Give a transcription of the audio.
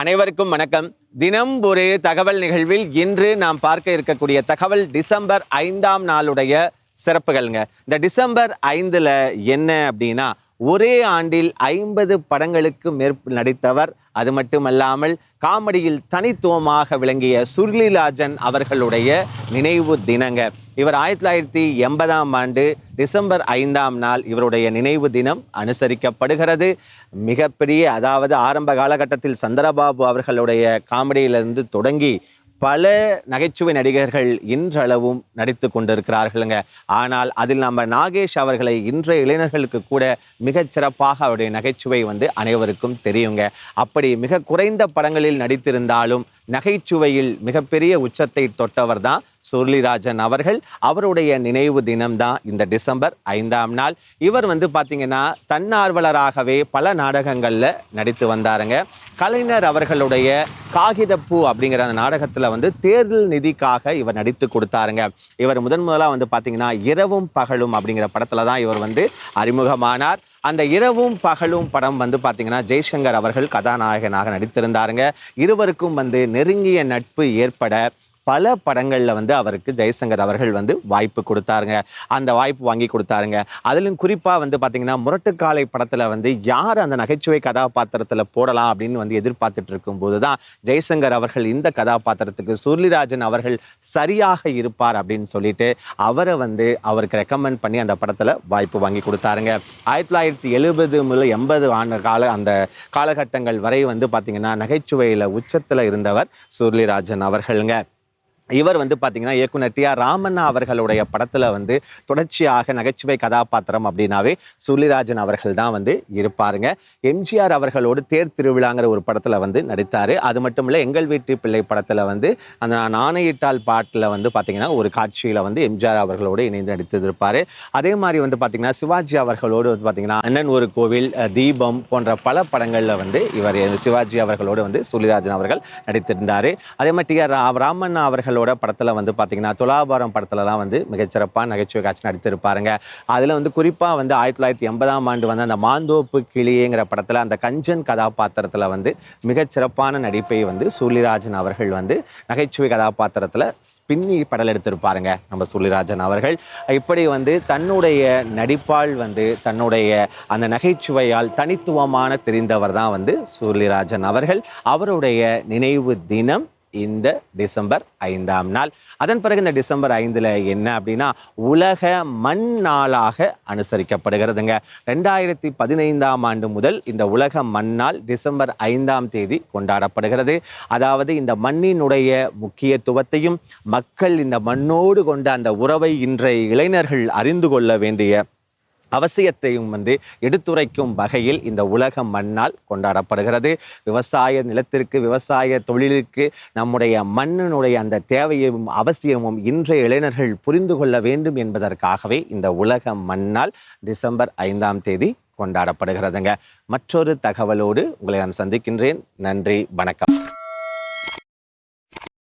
அனைவருக்கும் வணக்கம். தினம் ஒரு தகவல் நிகழ்வில் இன்று நாம் பார்க்க இருக்கக்கூடிய தகவல் டிசம்பர் ஐந்தாம் நாளுடைய சிறப்புகள்ங்க. இந்த டிசம்பர் ஐந்துல என்ன அப்படின்னா ஒரே ஆண்டில் ஐம்பது படங்களுக்கு மேற்ப நடித்தவர். அது மட்டுமல்லாமல் காமெடியில் தனித்துவமாக விளங்கிய சுருளிராஜன் அவர்களுடைய நினைவு தினங்க. இவர் ஆயிரத்தி தொள்ளாயிரத்தி எண்பதாம் ஆண்டு டிசம்பர் ஐந்தாம் நாள் இவருடைய நினைவு தினம் அனுசரிக்கப்படுகிறது. மிகப்பெரிய அதாவது ஆரம்ப காலகட்டத்தில் சந்திரபாபு அவர்களுடைய காமெடியிலிருந்து தொடங்கி பல நகைச்சுவை நடிகர்கள் இன்றளவும் நடித்து கொண்டிருக்கிறார்களுங்க. ஆனால் அதில் நம்ம நாகேஷ் அவர்களை இன்றைய இளைஞர்களுக்கு கூட மிகச் சிறப்பாக அவருடைய நகைச்சுவை வந்து அனைவருக்கும் தெரியுங்க. அப்படி மிக குறைந்த படங்களில் நடித்திருந்தாலும் நகைச்சுவையில் மிகப்பெரிய உச்சத்தை தொட்டவர் தான் சுருளிராஜன் அவர்கள் அவருடைய நினைவு தினம்தான் இந்த டிசம்பர் ஐந்தாம் நாள். இவர் வந்து பார்த்திங்கன்னா தன்னார்வலராகவே பல நாடகங்களில் நடித்து வந்தாருங்க. கலைஞர் அவர்களுடைய காகிதப்பூ அப்படிங்கிற அந்த நாடகத்தில் வந்து தேர்தல் நிதிக்காக இவர் நடித்து கொடுத்தாருங்க. இவர் முதன் முதலாக வந்து பார்த்திங்கன்னா இரவும் பகலும் அப்படிங்கிற படத்தில் தான் இவர் வந்து அறிமுகமானார். அந்த இரவும் பகலும் படம் வந்து பார்த்திங்கன்னா ஜெய்சங்கர் அவர்கள் கதாநாயகனாக நடித்திருந்தாருங்க. இருவருக்கும் வந்து நெருங்கிய நட்பு ஏற்பட பல படங்களில் வந்து அவருக்கு ஜெய்சங்கர் அவர்கள் வந்து வாய்ப்பு கொடுத்தாருங்க. அந்த வாய்ப்பு வாங்கி கொடுத்தாருங்க. அதிலும் குறிப்பாக வந்து பார்த்திங்கன்னா முரட்டுக்காலை படத்தில் வந்து யார் அந்த நகைச்சுவை கதாபாத்திரத்தில் போடலாம் அப்படின்னு வந்து எதிர்பார்த்துட்டு இருக்கும்போது தான் ஜெய்சங்கர் அவர்கள் இந்த கதாபாத்திரத்துக்கு சுருளிராஜன் அவர்கள் சரியாக இருப்பார் அப்படின்னு சொல்லிட்டு அவரை வந்து அவருக்கு ரெக்கமெண்ட் பண்ணி அந்த படத்தில் வாய்ப்பு வாங்கி கொடுத்தாருங்க. ஆயிரத்தி தொள்ளாயிரத்தி எழுபது முதல் எண்பது ஆண்டு கால அந்த காலகட்டங்கள் வரை வந்து பார்த்திங்கன்னா நகைச்சுவையில் உச்சத்தில் இருந்தவர் சுருளிராஜன் அவர்களுங்க. இவர் வந்து பார்த்தீங்கன்னா இயக்குனர் டி ஆர் ராமண்ணா அவர்களுடைய படத்தில் வந்து தொடர்ச்சியாக நகைச்சுவை கதாபாத்திரம் அப்படின்னாவே சுருளிராஜன் அவர்கள் தான் வந்து இருப்பாருங்க. எம்ஜிஆர் அவர்களோடு தேர் திருவிழாங்கிற ஒரு படத்தில் வந்து நடித்தார். அது மட்டும் இல்லை எங்கள் வீட்டு பிள்ளை படத்தில் வந்து அந்த நாணயிட்டால் பாட்டில் வந்து பார்த்தீங்கன்னா ஒரு காட்சியில் வந்து எம்ஜிஆர் அவர்களோடு இணைந்து நடித்திருப்பார் அதே மாதிரி வந்து பார்த்தீங்கன்னா சிவாஜி அவர்களோடு வந்து பார்த்தீங்கன்னா அண்ணன் ஒரு கோவில் தீபம் போன்ற பல படங்களில் வந்து இவர் சிவாஜி அவர்களோடு வந்து சுருளிராஜன் அவர்கள் நடித்திருந்தார். அதே மாதிரி டி ஆர் ரா- ராமண்ணா அவங்களோட படத்தில் வந்து பார்த்தீங்கன்னா துலாபாரம் படத்திலலாம் வந்து மிகச்சிறப்பாக நகைச்சுவை காட்சி நடித்திருப்பாருங்க. அதில் வந்து குறிப்பாக வந்து ஆயிரத்தி தொள்ளாயிரத்தி எண்பதாம் ஆண்டு வந்து அந்த மாந்தோப்பு கிளியேங்கிற படத்தில் அந்த கஞ்சன் கதாபாத்திரத்தில் வந்து மிகச்சிறப்பான நடிப்பை வந்து சூழிராஜன் அவர்கள் வந்து நகைச்சுவை கதாபாத்திரத்தில் பின்னி படல் எடுத்திருப்பாருங்க நம்ம சூழிராஜன் அவர்கள். இப்படி வந்து தன்னுடைய நடிப்பால் வந்து தன்னுடைய அந்த நகைச்சுவையால் தனித்துவமான தெரிந்தவர் தான் வந்து சூழிராஜன் அவர்கள். அவருடைய நினைவு தினம் இந்த டிசம்பர் ஐந்தாம் நாள். அதன் பிறகு இந்த டிசம்பர் ஐந்தில் என்ன அப்படின்னா உலக மண் நாளாக அனுசரிக்கப்படுகிறதுங்க. ரெண்டாயிரத்தி பதினைந்தாம் ஆண்டு முதல் இந்த உலக மண் நாள் டிசம்பர் ஐந்தாம் தேதி கொண்டாடப்படுகிறது. அதாவது இந்த மண்ணினுடைய முக்கியத்துவத்தையும் மக்கள் இந்த மண்ணோடு கொண்ட அந்த உறவை இன்றைய இளைஞர்கள் அறிந்து கொள்ள வேண்டிய அவசியத்தையும் வந்து எடுத்துரைக்கும் வகையில் இந்த உலக மண்ணால் கொண்டாடப்படுகிறது. விவசாய நிலத்திற்கு விவசாய தொழிலுக்கு நம்முடைய மண்ணினுடைய அந்த தேவையும் அவசியமும் இன்றைய இளைஞர்கள் புரிந்து கொள்ள வேண்டும் என்பதற்காகவே இந்த உலக மண்ணால் டிசம்பர் ஐந்தாம் தேதி கொண்டாடப்படுகிறதுங்க. மற்றொரு தகவலோடு உங்களை நான் சந்திக்கின்றேன். நன்றி வணக்கம்.